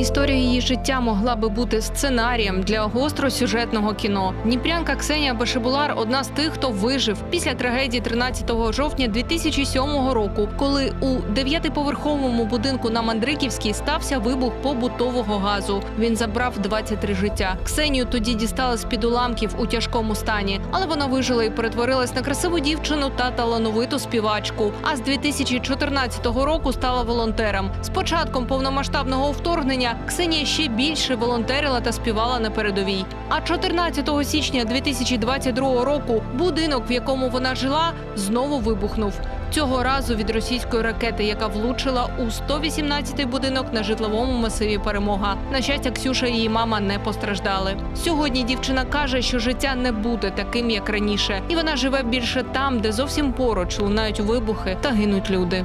Історія її життя могла би бути сценарієм для гостросюжетного кіно. Дніпрянка Ксенія Башибулар одна з тих, хто вижив після трагедії 13 жовтня 2007 року, коли у дев'ятиповерховому будинку на Мандриківській стався вибух побутового газу. Він забрав 23 життя. Ксенію тоді дістали з під уламків у тяжкому стані, але вона вижила і перетворилась на красиву дівчину та талановиту співачку. А з 2014 року стала волонтером. З початком повномасштабного вторгнення Ксенія ще більше волонтерила та співала на передовій. А 14 січня 2022 року будинок, в якому вона жила, знову вибухнув. Цього разу від російської ракети, яка влучила у 118-й будинок на житловому масиві Перемога. На щастя, Ксюша і її мама не постраждали. Сьогодні дівчина каже, що життя не буде таким, як раніше, і вона живе більше там, де зовсім поруч лунають вибухи та гинуть люди.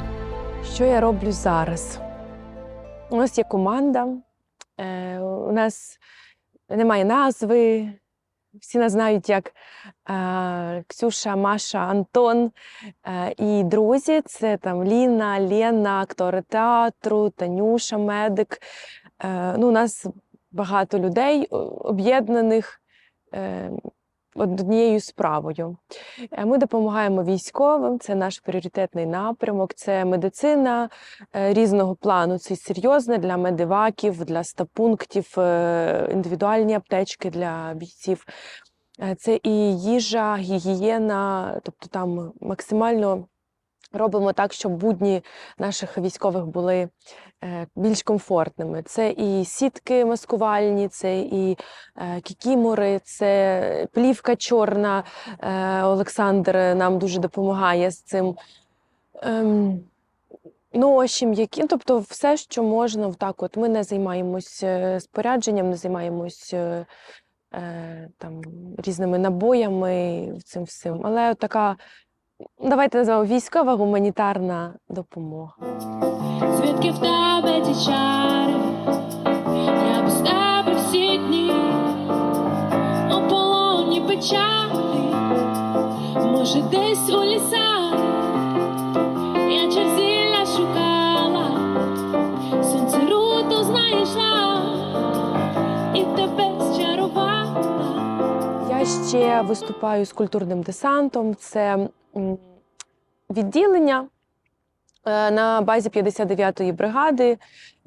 Що я роблю зараз? У нас є команда, е, у нас немає назви. Всі нас знають як е, Ксюша, Маша, Антон е, і друзі. Це там Ліна, Лена, актори театру, Танюша, медик. Ну, у нас багато людей об'єднаних однією справою. Е, Ми допомагаємо військовим, це наш пріоритетний напрямок, це медицина е, різного плану. Це серйозне для медиваків, для стапунктів, е, індивідуальні аптечки для бійців. Це і їжа, гігієна, тобто там максимально робимо так, щоб будні наших військових були е, більш комфортними. Це і сітки маскувальні, це і е, кікімори, це плівка чорна. Е, Олександр нам дуже допомагає з цим. Ем, Ноші, м'які, ну, тобто все, що можна, так от ми не займаємось е, спорядженням, не займаємось е, е, там, різними набоями, цим всім. Але така, давайте називаємо військова гуманітарна допомога. Звідки в тебе ті чари? Я без тебе всі дні у полоні печалі, може, десь у лісах я черзілля шукала, сонце руту знайшла і тебе зчарувала. Я ще виступаю з культурним десантом. Це відділення е, на базі 59-ї бригади,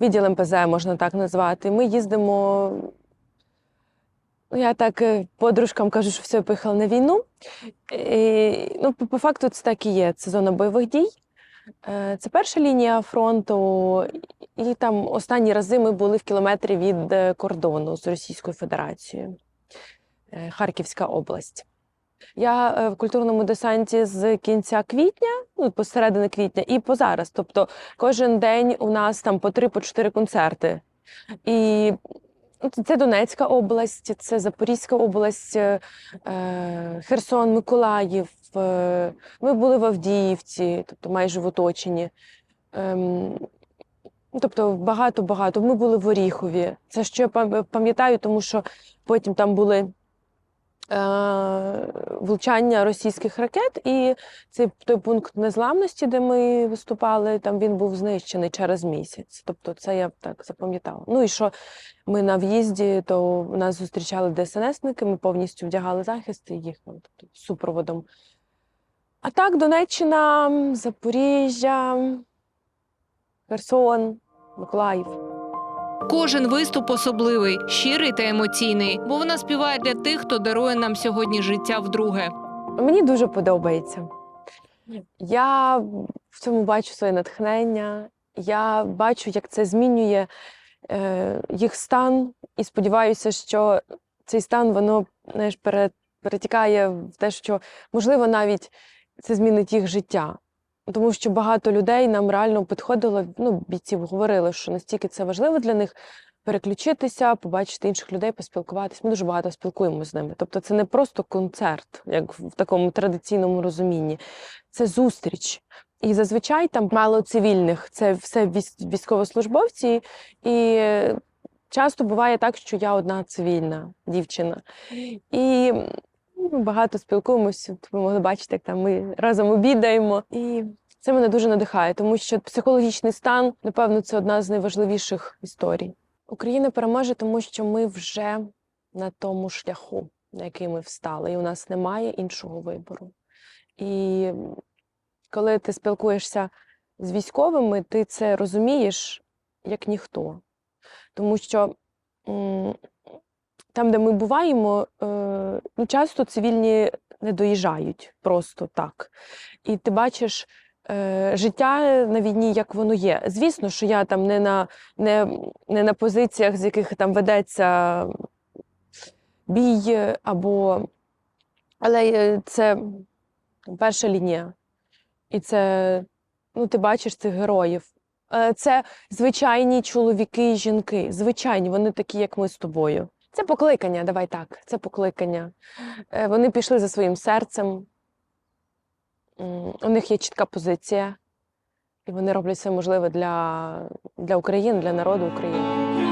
відділ МПЗ можна так назвати. Ми їздимо. ну, Я так е, подружкам кажу, що все, поїхала на війну. І, ну, по, факту це так і є. Це зона бойових дій. Е, Це перша лінія фронту, і там останні рази ми були в кілометрі від кордону з Російською Федерацією. Харківська область. Я е, в культурному десанті з кінця квітня, ну, посередини квітня, і по зараз. Тобто кожен день у нас там по три, по чотири концерти. І ну, це Донецька область, це Запорізька область, е, е, Херсон, Миколаїв. Ми були в Авдіївці, тобто майже в оточенні. Ем, Тобто багато-багато. Ми були в Оріхові. Це я пам'ятаю, тому що потім там були влучання російських ракет, і цей той пункт незламності, де ми виступали, там він був знищений через місяць. Тобто, це я так запам'ятала. Ну і що ми на в'їзді, то нас зустрічали ДСНСники, ми повністю вдягали захист і їхали тобто, з супроводом. А так, Донеччина, Запоріжжя, Херсон, Миколаїв. Кожен виступ особливий, щирий та емоційний, бо вона співає для тих, хто дарує нам сьогодні життя вдруге. Мені дуже подобається. Я в цьому бачу своє натхнення. Я бачу, як це змінює е, їх стан, і сподіваюся, що цей стан воно знаєш, перетікає в те, що можливо навіть це змінить їх життя. Тому що багато людей нам реально підходило, ну, бійців говорили, що настільки це важливо для них переключитися, побачити інших людей, поспілкуватися. Ми дуже багато спілкуємося з ними. Тобто це не просто концерт, як в такому традиційному розумінні, це зустріч. І зазвичай там мало цивільних, це все військовослужбовці, і часто буває так, що я одна цивільна дівчина. І ми багато спілкуємося. Ви могли бачити, як там ми разом обідаємо. І це мене дуже надихає, тому що психологічний стан, напевно, це одна з найважливіших історій. Україна переможе, тому що ми вже на тому шляху, на який ми встали, і у нас немає іншого вибору. І коли ти спілкуєшся з військовими, ти це розумієш як ніхто. Тому що там, де ми буваємо, е, ну, часто цивільні не доїжджають просто так. І ти бачиш е, життя на війні, як воно є. Звісно, що я там не на, не, не на позиціях, з яких там ведеться бій, або але е, це перша лінія. І це, ну, ти бачиш цих героїв. Це звичайні чоловіки і жінки. Звичайні, вони такі, як ми з тобою. Це покликання, давай так. Це покликання. Е, Вони пішли за своїм серцем. У них є чітка позиція, і вони роблять все можливе для, для України, для народу України.